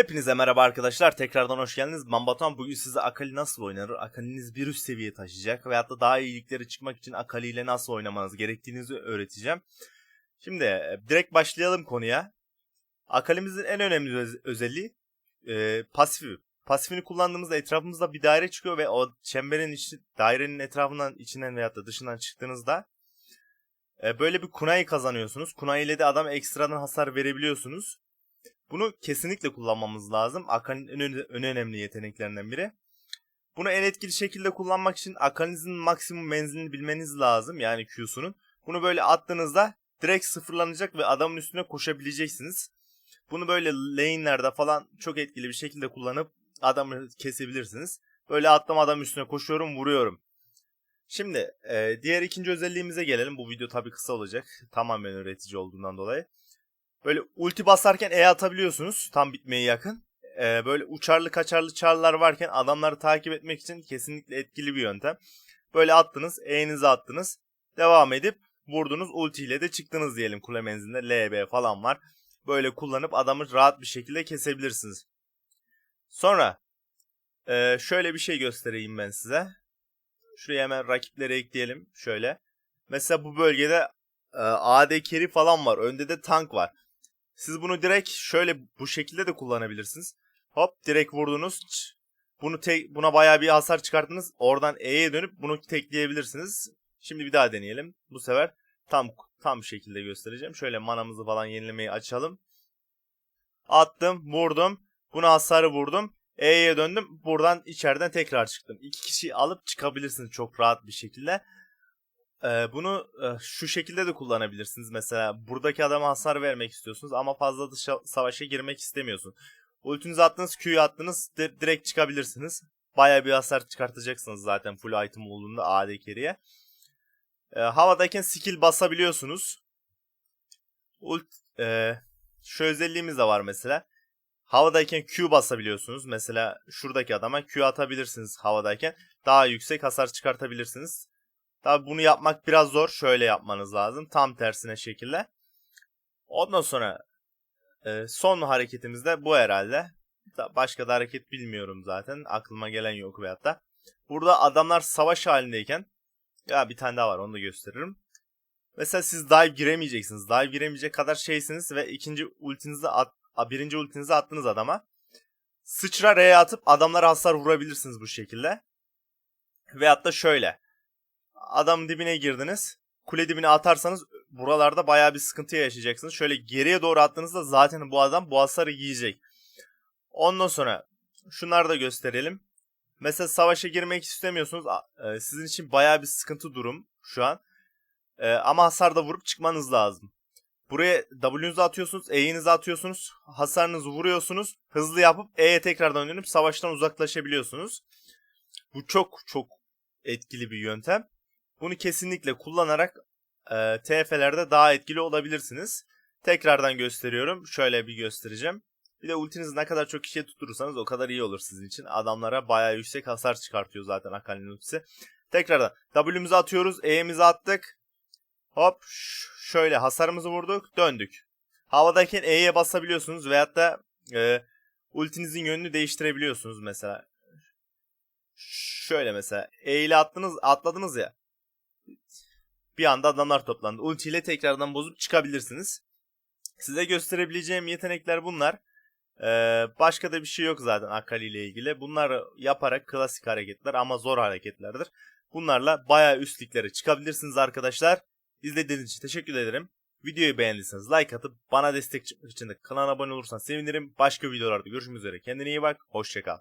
Hepinize merhaba arkadaşlar. Tekrardan hoş geldiniz. Ben Batuhan. Bugün size Akali nasıl oynanır? Akali'niz bir üst seviyeye taşıyacak. Veyahut da daha iyi iliklere çıkmak için Akali ile nasıl oynamanız gerektiğinizi öğreteceğim. Şimdi e, direkt başlayalım konuya. Akali'mizin en önemli öz- özelliği e, pasifi. Pasifini kullandığımızda etrafımızda bir daire çıkıyor ve o çemberin içi, dairenin etrafından içinden veyahut da dışından çıktığınızda e, böyle bir kunai kazanıyorsunuz. Kunai ile de adam ekstradan hasar verebiliyorsunuz. Bunu kesinlikle kullanmamız lazım. Akali'nin en, öne- en önemli yeteneklerinden biri. Bunu en etkili şekilde kullanmak için Akali'nizin maksimum menzilini bilmeniz lazım. Yani Q'sunun. Bunu böyle attığınızda direkt sıfırlanacak ve adamın üstüne koşabileceksiniz. Bunu böyle lane'lerde falan çok etkili bir şekilde kullanıp adamı kesebilirsiniz. Böyle attım adam üstüne koşuyorum vuruyorum. Şimdi e, diğer ikinci özelliğimize gelelim. Bu video tabii kısa olacak. Tamamen öğretici olduğundan dolayı. Böyle ulti basarken E atabiliyorsunuz. Tam bitmeye yakın. Ee, böyle uçarlı kaçarlı çarlar varken adamları takip etmek için kesinlikle etkili bir yöntem. Böyle attınız. E'nizi attınız. Devam edip vurdunuz. Ulti ile de çıktınız diyelim kule menzilinde. LB falan var. Böyle kullanıp adamı rahat bir şekilde kesebilirsiniz. Sonra e, şöyle bir şey göstereyim ben size. Şuraya hemen rakipleri ekleyelim. Şöyle. Mesela bu bölgede e, AD carry falan var. Önde de tank var. Siz bunu direkt şöyle bu şekilde de kullanabilirsiniz. Hop direkt vurdunuz. Bunu tek buna bayağı bir hasar çıkarttınız. Oradan E'ye dönüp bunu tekleyebilirsiniz. Şimdi bir daha deneyelim. Bu sefer tam tam şekilde göstereceğim. Şöyle manamızı falan yenilemeyi açalım. Attım, vurdum. Buna hasarı vurdum. E'ye döndüm. Buradan içeriden tekrar çıktım. İki kişi alıp çıkabilirsiniz çok rahat bir şekilde. Ee, bunu şu şekilde de kullanabilirsiniz. Mesela buradaki adama hasar vermek istiyorsunuz ama fazla dışa savaşa girmek istemiyorsun. Ultinizi attınız, Q'yu attınız, di- direkt çıkabilirsiniz. Baya bir hasar çıkartacaksınız zaten full item olduğunda AD carry'e. Ee, havadayken skill basabiliyorsunuz. Ult, e, şu özelliğimiz de var mesela. Havadayken Q basabiliyorsunuz. Mesela şuradaki adama Q atabilirsiniz havadayken. Daha yüksek hasar çıkartabilirsiniz. Tabi bunu yapmak biraz zor. Şöyle yapmanız lazım. Tam tersine şekilde. Ondan sonra e, son hareketimiz de bu herhalde. Başka da hareket bilmiyorum zaten. Aklıma gelen yok veyahut da. Burada adamlar savaş halindeyken ya bir tane daha var onu da gösteririm. Mesela siz dive giremeyeceksiniz. Dive giremeyecek kadar şeysiniz ve ikinci ultinizi at, birinci ultinizi attınız adama. Sıçra R'ye atıp adamlara hasar vurabilirsiniz bu şekilde. Veyahut da şöyle adamın dibine girdiniz. Kule dibine atarsanız buralarda bayağı bir sıkıntı yaşayacaksınız. Şöyle geriye doğru attığınızda zaten bu adam bu hasarı yiyecek. Ondan sonra şunları da gösterelim. Mesela savaşa girmek istemiyorsunuz. E, Sizin için bayağı bir sıkıntı durum şu an. E, Ama hasar da vurup çıkmanız lazım. Buraya W'nuzu atıyorsunuz, E'nizi atıyorsunuz, hasarınızı vuruyorsunuz, hızlı yapıp E'ye tekrardan dönüp savaştan uzaklaşabiliyorsunuz. Bu çok çok etkili bir yöntem. Bunu kesinlikle kullanarak e, TF'lerde daha etkili olabilirsiniz. Tekrardan gösteriyorum. Şöyle bir göstereceğim. Bir de ultinizi ne kadar çok kişiye tutturursanız o kadar iyi olur sizin için. Adamlara bayağı yüksek hasar çıkartıyor zaten Akali'nin ultisi. Tekrardan W'mizi atıyoruz. E'mizi attık. Hop şöyle hasarımızı vurduk. Döndük. Havadayken E'ye basabiliyorsunuz veyahut da e, ultinizin yönünü değiştirebiliyorsunuz mesela. Şöyle mesela E ile attınız, atladınız ya. Bir anda adamlar toplandı. Ulti ile tekrardan bozup çıkabilirsiniz. Size gösterebileceğim yetenekler bunlar. Ee, başka da bir şey yok zaten Akali ile ilgili. Bunları yaparak klasik hareketler ama zor hareketlerdir. Bunlarla bayağı üstlüklere çıkabilirsiniz arkadaşlar. İzlediğiniz için teşekkür ederim. Videoyu beğendiyseniz like atıp bana destek için de kanala abone olursanız sevinirim. Başka videolarda görüşmek üzere. Kendine iyi bak. Hoşçakal.